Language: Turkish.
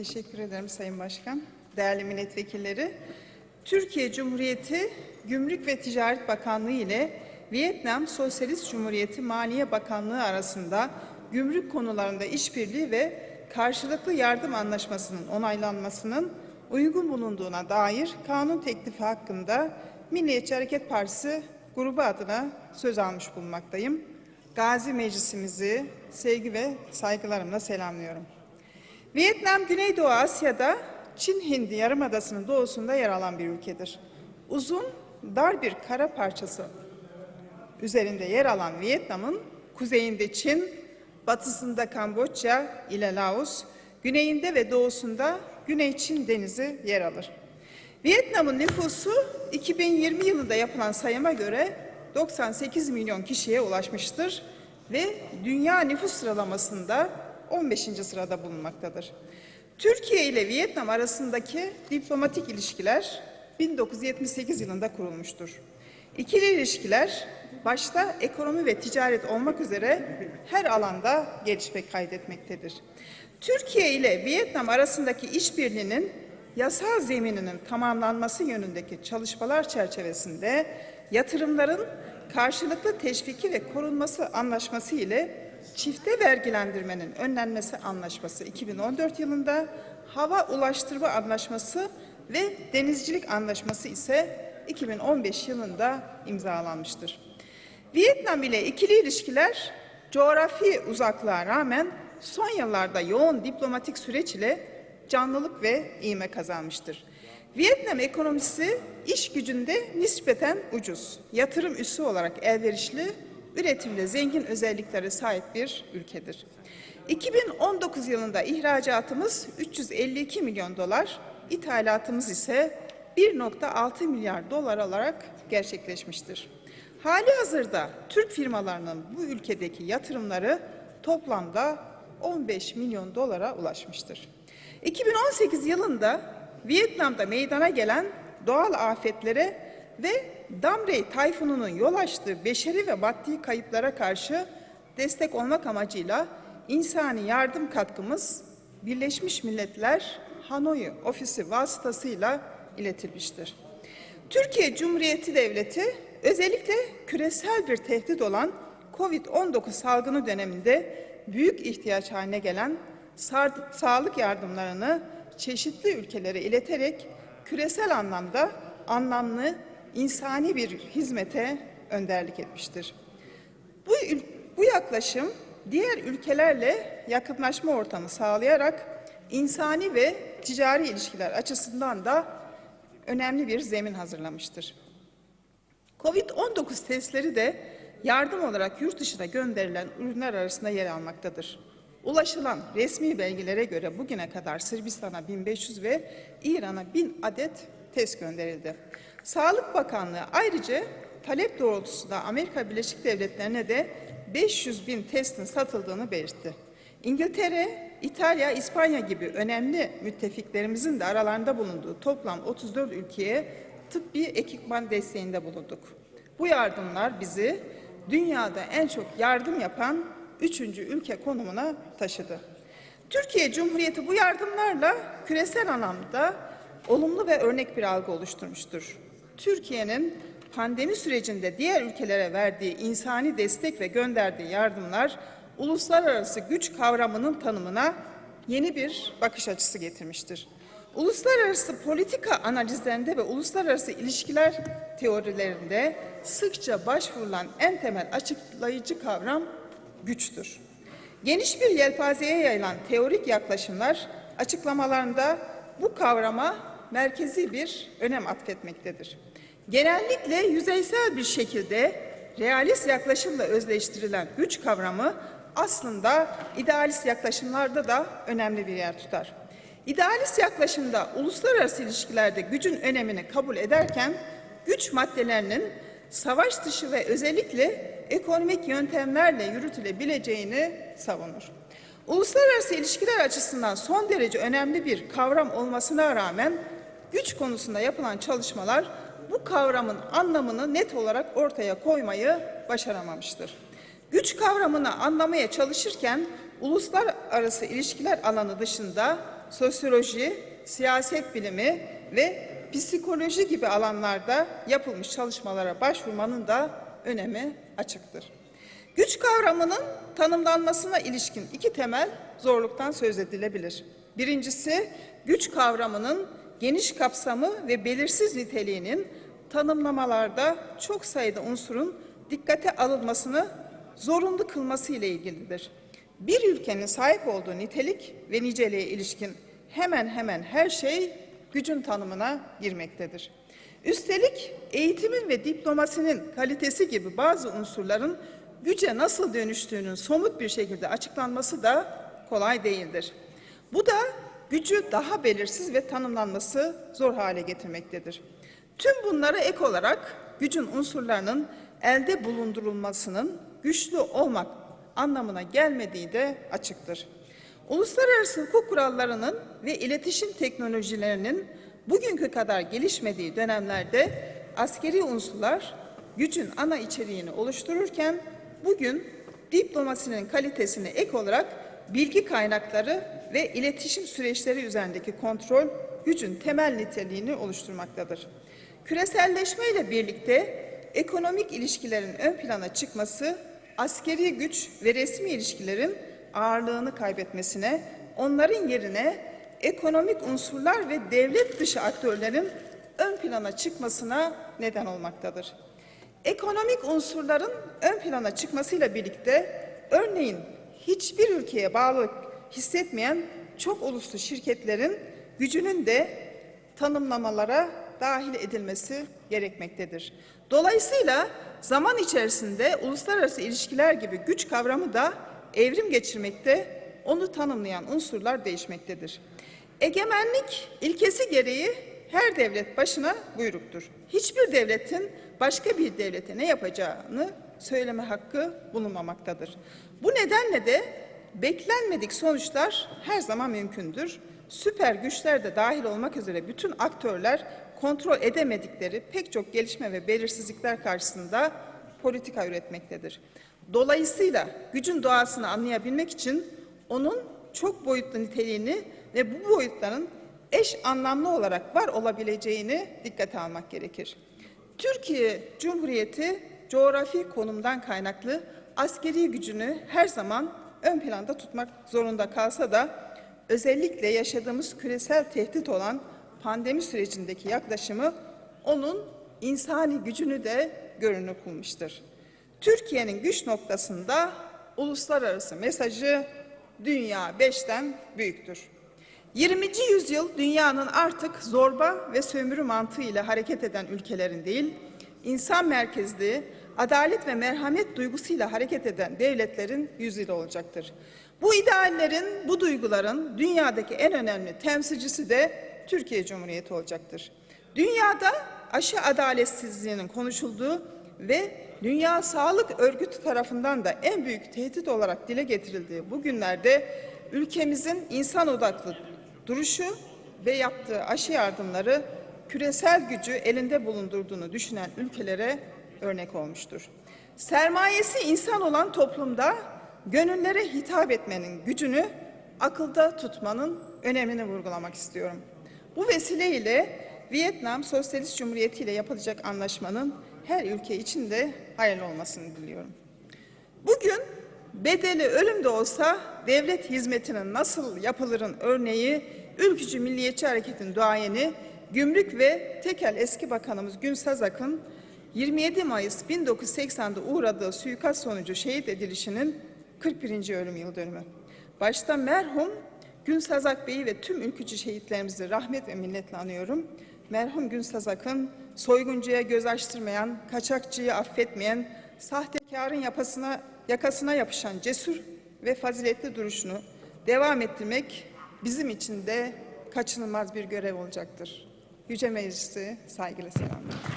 Teşekkür ederim Sayın Başkan. Değerli milletvekilleri, Türkiye Cumhuriyeti Gümrük ve Ticaret Bakanlığı ile Vietnam Sosyalist Cumhuriyeti Maliye Bakanlığı arasında gümrük konularında işbirliği ve karşılıklı yardım anlaşmasının onaylanmasının uygun bulunduğuna dair kanun teklifi hakkında Milliyetçi Hareket Partisi grubu adına söz almış bulunmaktayım. Gazi Meclisimizi sevgi ve saygılarımla selamlıyorum. Vietnam, Güneydoğu Asya'da Çin Hindi Yarımadası'nın doğusunda yer alan bir ülkedir. Uzun, dar bir kara parçası üzerinde yer alan Vietnam'ın kuzeyinde Çin, batısında Kamboçya ile Laos, güneyinde ve doğusunda Güney Çin Denizi yer alır. Vietnam'ın nüfusu 2020 yılında yapılan sayıma göre 98 milyon kişiye ulaşmıştır ve dünya nüfus sıralamasında 15. sırada bulunmaktadır. Türkiye ile Vietnam arasındaki diplomatik ilişkiler 1978 yılında kurulmuştur. İkili ilişkiler başta ekonomi ve ticaret olmak üzere her alanda gelişme kaydetmektedir. Türkiye ile Vietnam arasındaki işbirliğinin yasal zemininin tamamlanması yönündeki çalışmalar çerçevesinde yatırımların karşılıklı teşviki ve korunması anlaşması ile çifte vergilendirmenin önlenmesi anlaşması 2014 yılında, hava ulaştırma anlaşması ve denizcilik anlaşması ise 2015 yılında imzalanmıştır. Vietnam ile ikili ilişkiler coğrafi uzaklığa rağmen son yıllarda yoğun diplomatik süreç ile canlılık ve iğme kazanmıştır. Vietnam ekonomisi iş gücünde nispeten ucuz, yatırım üssü olarak elverişli, üretimde zengin özelliklere sahip bir ülkedir. 2019 yılında ihracatımız 352 milyon dolar, ithalatımız ise 1.6 milyar dolar olarak gerçekleşmiştir. Hali hazırda Türk firmalarının bu ülkedeki yatırımları toplamda 15 milyon dolara ulaşmıştır. 2018 yılında Vietnam'da meydana gelen doğal afetlere ve Damrey tayfununun yol açtığı beşeri ve maddi kayıplara karşı destek olmak amacıyla insani yardım katkımız Birleşmiş Milletler Hanoi ofisi vasıtasıyla iletilmiştir. Türkiye Cumhuriyeti Devleti özellikle küresel bir tehdit olan COVID-19 salgını döneminde büyük ihtiyaç haline gelen sağlık yardımlarını çeşitli ülkelere ileterek küresel anlamda anlamlı insani bir hizmete önderlik etmiştir. Bu, bu yaklaşım diğer ülkelerle yakınlaşma ortamı sağlayarak insani ve ticari ilişkiler açısından da önemli bir zemin hazırlamıştır. Covid-19 testleri de yardım olarak yurt dışına gönderilen ürünler arasında yer almaktadır. Ulaşılan resmi belgelere göre bugüne kadar Sırbistan'a 1500 ve İran'a 1000 adet test gönderildi. Sağlık Bakanlığı ayrıca talep doğrultusunda Amerika Birleşik Devletleri'ne de 500 bin testin satıldığını belirtti. İngiltere, İtalya, İspanya gibi önemli müttefiklerimizin de aralarında bulunduğu toplam 34 ülkeye tıbbi ekipman desteğinde bulunduk. Bu yardımlar bizi dünyada en çok yardım yapan üçüncü ülke konumuna taşıdı. Türkiye Cumhuriyeti bu yardımlarla küresel anlamda olumlu ve örnek bir algı oluşturmuştur. Türkiye'nin pandemi sürecinde diğer ülkelere verdiği insani destek ve gönderdiği yardımlar uluslararası güç kavramının tanımına yeni bir bakış açısı getirmiştir. Uluslararası politika analizlerinde ve uluslararası ilişkiler teorilerinde sıkça başvurulan en temel açıklayıcı kavram güçtür. Geniş bir yelpazeye yayılan teorik yaklaşımlar açıklamalarında bu kavrama merkezi bir önem atfetmektedir. Genellikle yüzeysel bir şekilde realist yaklaşımla özleştirilen güç kavramı aslında idealist yaklaşımlarda da önemli bir yer tutar. İdealist yaklaşımda uluslararası ilişkilerde gücün önemini kabul ederken güç maddelerinin savaş dışı ve özellikle ekonomik yöntemlerle yürütülebileceğini savunur. Uluslararası ilişkiler açısından son derece önemli bir kavram olmasına rağmen güç konusunda yapılan çalışmalar bu kavramın anlamını net olarak ortaya koymayı başaramamıştır. Güç kavramını anlamaya çalışırken uluslararası ilişkiler alanı dışında sosyoloji, siyaset bilimi ve psikoloji gibi alanlarda yapılmış çalışmalara başvurmanın da önemi açıktır. Güç kavramının tanımlanmasına ilişkin iki temel zorluktan söz edilebilir. Birincisi, güç kavramının geniş kapsamı ve belirsiz niteliğinin tanımlamalarda çok sayıda unsurun dikkate alınmasını zorunlu kılması ile ilgilidir. Bir ülkenin sahip olduğu nitelik ve niceliğe ilişkin hemen hemen her şey gücün tanımına girmektedir. Üstelik eğitimin ve diplomasinin kalitesi gibi bazı unsurların güce nasıl dönüştüğünün somut bir şekilde açıklanması da kolay değildir. Bu da gücü daha belirsiz ve tanımlanması zor hale getirmektedir. Tüm bunlara ek olarak gücün unsurlarının elde bulundurulmasının güçlü olmak anlamına gelmediği de açıktır. Uluslararası hukuk kurallarının ve iletişim teknolojilerinin bugünkü kadar gelişmediği dönemlerde askeri unsurlar gücün ana içeriğini oluştururken bugün diplomasinin kalitesine ek olarak bilgi kaynakları ve iletişim süreçleri üzerindeki kontrol gücün temel niteliğini oluşturmaktadır. Küreselleşme ile birlikte ekonomik ilişkilerin ön plana çıkması askeri güç ve resmi ilişkilerin ağırlığını kaybetmesine, onların yerine ekonomik unsurlar ve devlet dışı aktörlerin ön plana çıkmasına neden olmaktadır. Ekonomik unsurların ön plana çıkmasıyla birlikte örneğin hiçbir ülkeye bağlılık hissetmeyen çok uluslu şirketlerin gücünün de tanımlamalara dahil edilmesi gerekmektedir. Dolayısıyla zaman içerisinde uluslararası ilişkiler gibi güç kavramı da evrim geçirmekte, onu tanımlayan unsurlar değişmektedir. Egemenlik ilkesi gereği her devlet başına buyruktur. Hiçbir devletin başka bir devlete ne yapacağını söyleme hakkı bulunmamaktadır. Bu nedenle de beklenmedik sonuçlar her zaman mümkündür. Süper güçler de dahil olmak üzere bütün aktörler kontrol edemedikleri pek çok gelişme ve belirsizlikler karşısında politika üretmektedir. Dolayısıyla gücün doğasını anlayabilmek için onun çok boyutlu niteliğini ve bu boyutların eş anlamlı olarak var olabileceğini dikkate almak gerekir. Türkiye Cumhuriyeti coğrafi konumdan kaynaklı askeri gücünü her zaman ön planda tutmak zorunda kalsa da özellikle yaşadığımız küresel tehdit olan pandemi sürecindeki yaklaşımı onun insani gücünü de görünür kılmıştır. Türkiye'nin güç noktasında uluslararası mesajı dünya beşten büyüktür. 20. yüzyıl dünyanın artık zorba ve sömürü mantığıyla hareket eden ülkelerin değil, insan merkezli, adalet ve merhamet duygusuyla hareket eden devletlerin yüzyılı olacaktır. Bu ideallerin, bu duyguların dünyadaki en önemli temsilcisi de Türkiye Cumhuriyeti olacaktır. Dünyada aşı adaletsizliğinin konuşulduğu ve Dünya Sağlık Örgütü tarafından da en büyük tehdit olarak dile getirildiği bu günlerde ülkemizin insan odaklı duruşu ve yaptığı aşı yardımları küresel gücü elinde bulundurduğunu düşünen ülkelere örnek olmuştur. Sermayesi insan olan toplumda gönüllere hitap etmenin gücünü akılda tutmanın önemini vurgulamak istiyorum. Bu vesileyle Vietnam Sosyalist Cumhuriyeti ile yapılacak anlaşmanın her ülke için de hayırlı olmasını diliyorum. Bugün bedeli ölüm de olsa devlet hizmetinin nasıl yapılırın örneği Ülkücü Milliyetçi Hareket'in duayeni Gümrük ve Tekel eski bakanımız Gün Sazak'ın 27 Mayıs 1980'de uğradığı suikast sonucu şehit edilişinin 41. ölüm yıl dönümü. Başta merhum Gün Sazak Bey'i ve tüm ülkücü şehitlerimizi rahmet ve minnetle anıyorum. Merhum Gün Sazak'ın soyguncuya göz açtırmayan, kaçakçıyı affetmeyen, sahtekarın yapasına, yakasına yapışan cesur ve faziletli duruşunu devam ettirmek bizim için de kaçınılmaz bir görev olacaktır. Yüce Meclisi saygıyla selamlıyorum.